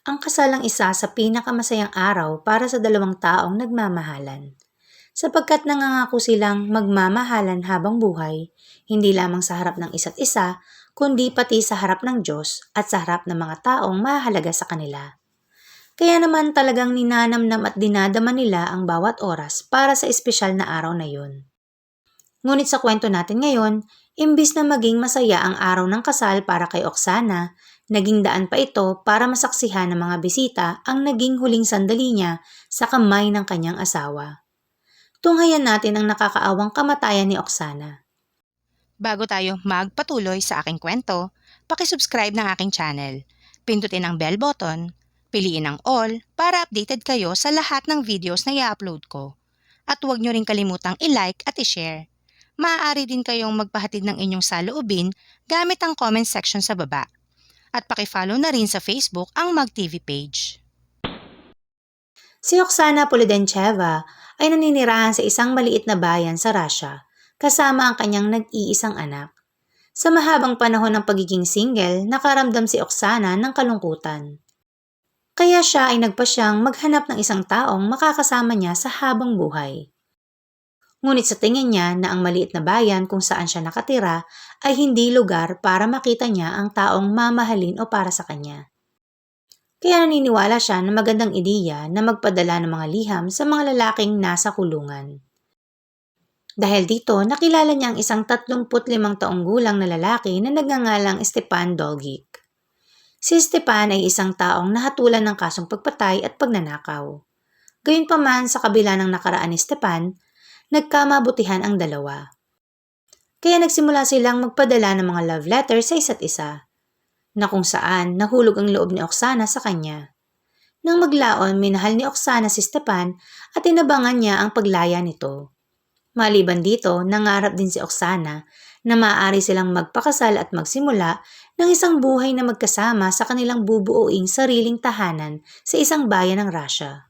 Ang kasal ang isa sa pinakamasayang araw para sa dalawang taong nagmamahalan. Sapagkat nangangako silang magmamahalan habang buhay, hindi lamang sa harap ng isa't isa, kundi pati sa harap ng Diyos at sa harap ng mga taong mahalaga sa kanila. Kaya naman talagang ninanamnam at dinadama nila ang bawat oras para sa espesyal na araw na yun. Ngunit sa kwento natin ngayon, imbis na maging masaya ang araw ng kasal para kay Oksana, naging daan pa ito para masaksihan ng mga bisita ang naging huling sandali niya sa kamay ng kanyang asawa. Tunghayan natin ang nakakaawang kamatayan ni Oksana. Bago tayo magpatuloy sa aking kwento, pakisubscribe ng aking channel. Pindutin ang bell button, piliin ang all para updated kayo sa lahat ng videos na i-upload ko. At huwag nyo rin kalimutang i-like at i-share. Maaari din kayong magpahatid ng inyong saloobin gamit ang comment section sa baba. At pakifollow na rin sa Facebook ang MagTV page. Si Oksana Polidencheva ay naninirahan sa isang maliit na bayan sa Russia kasama ang kanyang nag-iisang anak. Sa mahabang panahon ng pagiging single, nakaramdam si Oksana ng kalungkutan. Kaya siya ay nagpasyang maghanap ng isang taong makakasama niya sa habang buhay. Ngunit sa tingin niya na ang maliit na bayan kung saan siya nakatira ay hindi lugar para makita niya ang taong mamahalin o para sa kanya. Kaya naniniwala siya na magandang ideya na magpadala ng mga liham sa mga lalaking nasa kulungan. Dahil dito, nakilala niya ang isang 35 taong gulang na lalaki na nagngangalang Stepan Dolgik. Si Stepan ay isang taong nahatulan ng kasong pagpatay at pagnanakaw. Gayunpaman sa kabila ng nakaraan ni Stepan, nagkamabutihan ang dalawa. Kaya nagsimula silang magpadala ng mga love letters sa isa't isa na kung saan nahulog ang loob ni Oksana sa kanya. Nang maglaon, minahal ni Oksana si Stepan at inabangan niya ang paglaya nito. Maliban dito, nangarap din si Oksana na maaari silang magpakasal at magsimula ng isang buhay na magkasama sa kanilang bubuuing sariling tahanan sa isang bayan ng Russia.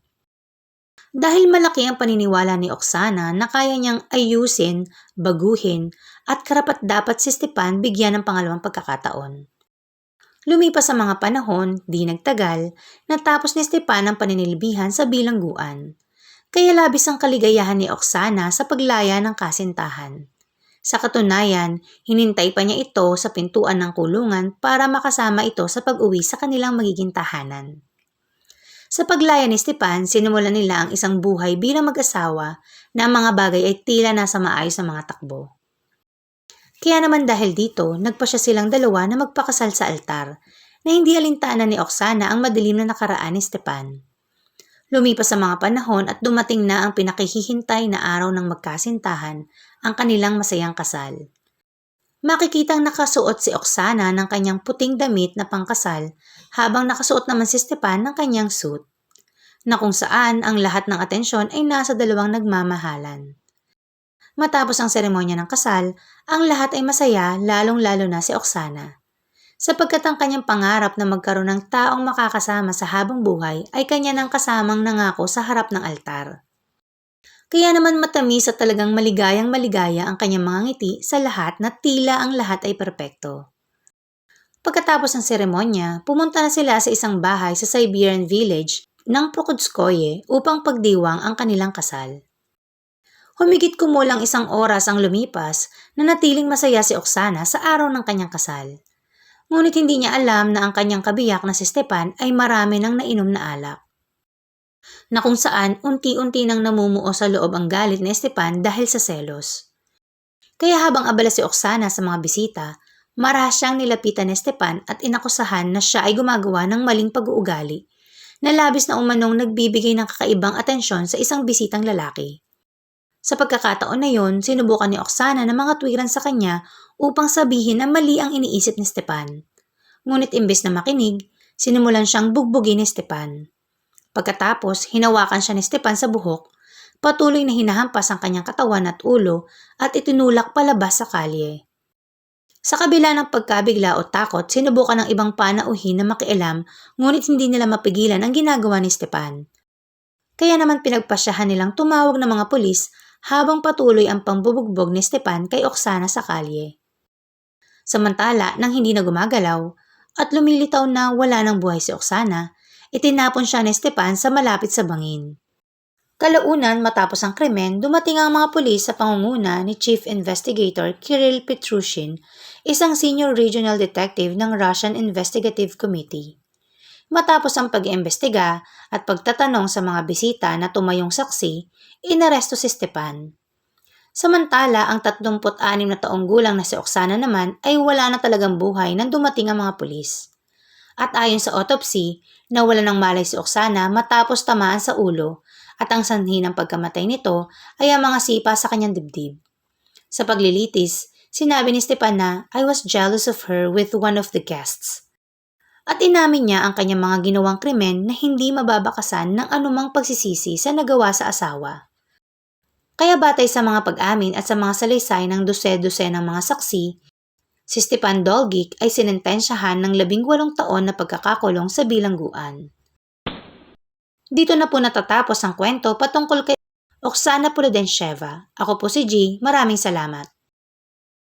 Dahil malaki ang paniniwala ni Oksana na kaya niyang ayusin, baguhin, at karapat dapat si Stepan bigyan ng pangalawang pagkakataon. Lumipas sa mga panahon, di nagtagal, natapos ni Stepan ang paninilbihan sa bilangguan. Kaya labis ang kaligayahan ni Oksana sa paglaya ng kasintahan. Sa katunayan, hinintay pa niya ito sa pintuan ng kulungan para makasama ito sa pag-uwi sa kanilang magiging tahanan. Sa paglaya ni Stepan, sinimulan nila ang isang buhay bilang mag-asawa na ang mga bagay ay tila nasa maayos sa mga takbo. Kaya naman dahil dito, nagpa siya silang dalawa na magpakasal sa altar na hindi alintana ni Oksana ang madilim na nakaraan ni Stepan. Lumipas sa mga panahon at dumating na ang pinakihihintay na araw ng magkasintahan, ang kanilang masayang kasal. Makikitang nakasuot si Oksana ng kanyang puting damit na pangkasal habang nakasuot naman si Stepan ng kanyang suit, na kung saan ang lahat ng atensyon ay nasa dalawang nagmamahalan. Matapos ang seremonya ng kasal, ang lahat ay masaya lalong-lalo na si Oksana. Sapagkat ang kanyang pangarap na magkaroon ng taong makakasama sa habang buhay ay kanya nang kasamang nangako sa harap ng altar. Kaya naman matamis at talagang maligayang maligaya ang kanyang mga ngiti sa lahat na tila ang lahat ay perpekto. Pagkatapos ng seremonya, pumunta na sila sa isang bahay sa Siberian village ng Prokudskoye upang pagdiwang ang kanilang kasal. Humigit kumulang isang oras ang lumipas na natiling masaya si Oksana sa araw ng kanyang kasal. Ngunit hindi niya alam na ang kanyang kabiyak na si Stepan ay marami ng nainom na alak. Na kung saan unti-unti nang namumuo sa loob ang galit ni Stepan dahil sa selos. Kaya habang abala si Oksana sa mga bisita, marahas siyang nilapitan ni Stepan at inakusahan na siya ay gumagawa ng maling pag-uugali na labis na umanong nagbibigay ng kakaibang atensyon sa isang bisitang lalaki. Sa pagkakataon na yon, sinubukan ni Oksana na mga tuwiran sa kanya upang sabihin na mali ang iniisip ni Stepan. Ngunit imbes na makinig, sinimulan siyang bugbugin ni Stepan. Pagkatapos, hinawakan siya ni Stepan sa buhok, patuloy na hinahampas ang kanyang katawan at ulo at itinulak palabas sa kalye. Sa kabila ng pagkabigla o takot, sinubukan ng ibang panauhin na makialam ngunit hindi nila mapigilan ang ginagawa ni Stepan. Kaya naman pinagpasyahan nilang tumawag ng mga pulis habang patuloy ang pambubugbog ni Stepan kay Oksana sa kalye. Samantala, nang hindi na gumagalaw at lumilitaw na wala ng buhay si Oksana, itinapon siya ni Stepan sa malapit sa bangin. Kalaunan matapos ang krimen, dumating ang mga pulis sa pangunguna ni Chief Investigator Kirill Petrushin, isang senior regional detective ng Russian Investigative Committee. Matapos ang pag-iimbestiga at pagtatanong sa mga bisita na tumayong saksi, inaresto si Stepan. Samantala, ang 36 na taong gulang na si Oksana naman ay wala na talagang buhay nang dumating ang mga pulis. At ayon sa autopsy, nawala ng malay si Oksana matapos tamaan sa ulo at ang sanhi ng pagkamatay nito ay ang mga sipa sa kanyang dibdib. Sa paglilitis, sinabi ni Stepan na I was jealous of her with one of the guests. At inamin niya ang kanyang mga ginawang krimen na hindi mababakasan ng anumang pagsisisi sa nagawa sa asawa. Kaya batay sa mga pag-amin at sa mga salaysay ng dose-dose ng mga saksi, si Stepan Dolgic ay sinentensyahan ng labing walong taon na pagkakakulong sa bilangguan. Dito na po natatapos ang kwento patungkol kay Oksana Prudensheva. Ako po si G. Maraming salamat.